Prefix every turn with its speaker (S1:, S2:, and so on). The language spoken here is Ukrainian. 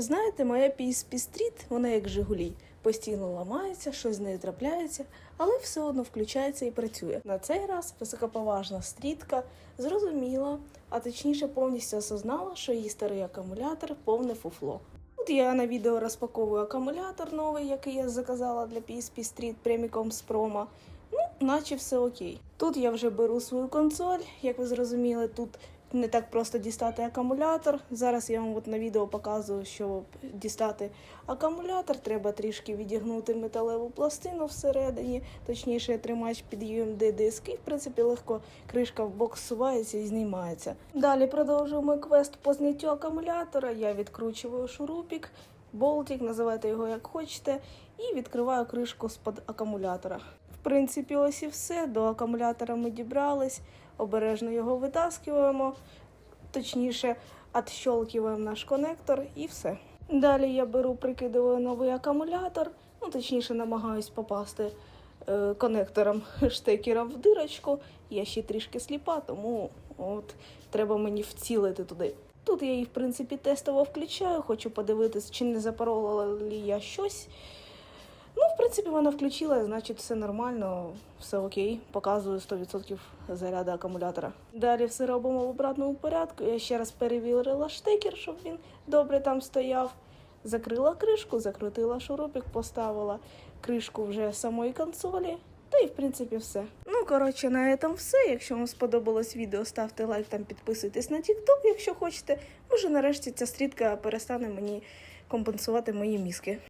S1: Знаєте, моя Street, вона як Жигулі. Постійно ламається, щось з нею трапляється, але все одно включається і працює. На цей раз високоповажна стрітка зрозуміла, а точніше повністю осознала, що її старий акумулятор повне фуфло. Тут я на відео розпаковую акумулятор новий, який я заказала для PSP Street прямиком з промо. Ну, наче все окей. Тут я вже беру свою консоль. Як ви зрозуміли, тут не так просто дістати акумулятор. Зараз я вам от на відео показую, щоб дістати акумулятор, треба трішки відігнути металеву пластину всередині, точніше тримач під UMD диск, і в принципі легко кришка в і знімається. Далі продовжуємо квест по зняттю акумулятора. Я відкручую шурупік, болтик, називайте його як хочете, і відкриваю кришку з-під акумулятора. Принципі, ось і все. До акумулятора ми дібрались, обережно його витаскуємо, точніше, відщолкуємо наш конектор і все. Далі я беру, прикидаю новий акумулятор, ну точніше намагаюсь попасти е, конектором штекера в дирочку. Я ще трішки сліпа, тому от треба мені вцілити туди. Тут я її, в принципі, тестово включаю, хочу подивитись, чи не запаролила ли я щось. Принципі, вона включила, значить, все нормально, все окей. Показую 100% заряду акумулятора. Далі все робимо в обратному порядку. Я ще раз перевірила штекер, щоб він добре там стояв. Закрила кришку, закрутила шурупик, поставила кришку вже самої консолі. Та і в принципі все. Ну, коротше, на цьому все. Якщо вам сподобалось відео, ставте лайк там, підписуйтесь на TikTok, якщо хочете. Може, нарешті ця стрітка перестане мені компенсувати мої мізки.